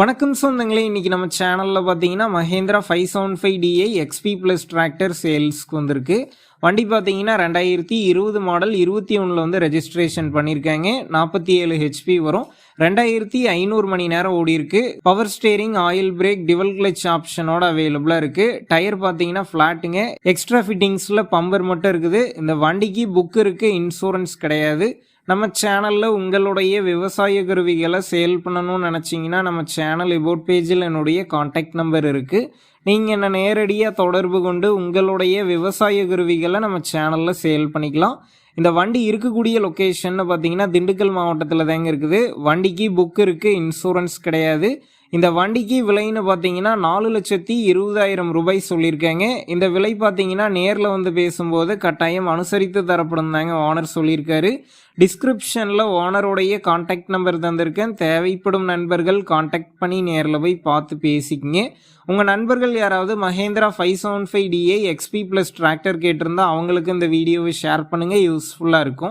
வணக்கம் சொந்தங்களே இன்றைக்கி நம்ம சேனலில் பார்த்தீங்கன்னா Mahindra five seven five DI XP plus tractor சேல்ஸ்க்கு வந்திருக்கு. வண்டி பார்த்தீங்கன்னா ரெண்டாயிரத்தி இருபது மாடல் இருபத்தி ஒன்றில் வந்து ரெஜிஸ்ட்ரேஷன் பண்ணியிருக்காங்க நாற்பத்தி ஏழு ஹெச்பி வரும். ரெண்டாயிரத்தி ஐநூறு மணி நேரம் ஓடி இருக்கு. Power steering oil brake dual clutch ஆப்ஷனோட அவைலபிளாக இருக்கு. டயர் பார்த்தீங்கன்னா ஃப்ளாட்டுங்க எக்ஸ்ட்ரா ஃபிட்டிங்ஸில் பம்பர் மட்டும் இருக்குது. இந்த வண்டிக்கு புக் இருக்குது இன்சூரன்ஸ் கிடையாது. நம்ம சேனலில் உங்களுடைய விவசாய கருவிகளை சேல் பண்ணணும்னு நினச்சிங்கன்னா நம்ம சேனல் இபோட் பேஜில் என்னுடைய காண்டாக்ட் நம்பர் இருக்குது நீங்கள் என்ன நேரடியாக தொடர்பு கொண்டு உங்களுடைய விவசாய கருவிகளை நம்ம சேனலில் சேல் பண்ணிக்கலாம். இந்த வண்டி இருக்கக்கூடிய லொக்கேஷன் பார்த்தீங்கன்னா திண்டுக்கல் மாவட்டத்தில் தாங்க இருக்குது. வண்டிக்கு புக் இருக்குது இன்சூரன்ஸ் கிடையாது. இந்த வண்டிக்கு விலைன்னு பார்த்தீங்கன்னா நாலு லட்சத்தி இருபதாயிரம் ரூபாய் சொல்லியிருக்காங்க. இந்த விலை பார்த்தீங்கன்னா நேரில் வந்து பேசும்போது கட்டாயம் அனுசரித்து தரப்படும் தாங்க ஓனர் சொல்லியிருக்காரு. டிஸ்கிரிப்ஷனில் ஓனருடைய காண்டாக்ட் நம்பர் தந்திருக்கேன். தேவைப்படும் நண்பர்கள் காண்டாக்ட் பண்ணி நேரில் போய் பார்த்து பேசிக்கிங்க. உங்கள் நண்பர்கள் யாராவது Mahindra five seven five DA XP plus tractor கேட்டிருந்தா அவங்களுக்கு இந்த வீடியோவை ஷேர் பண்ணுங்கள் யூஸ்ஃபுல்லாக இருக்கும்.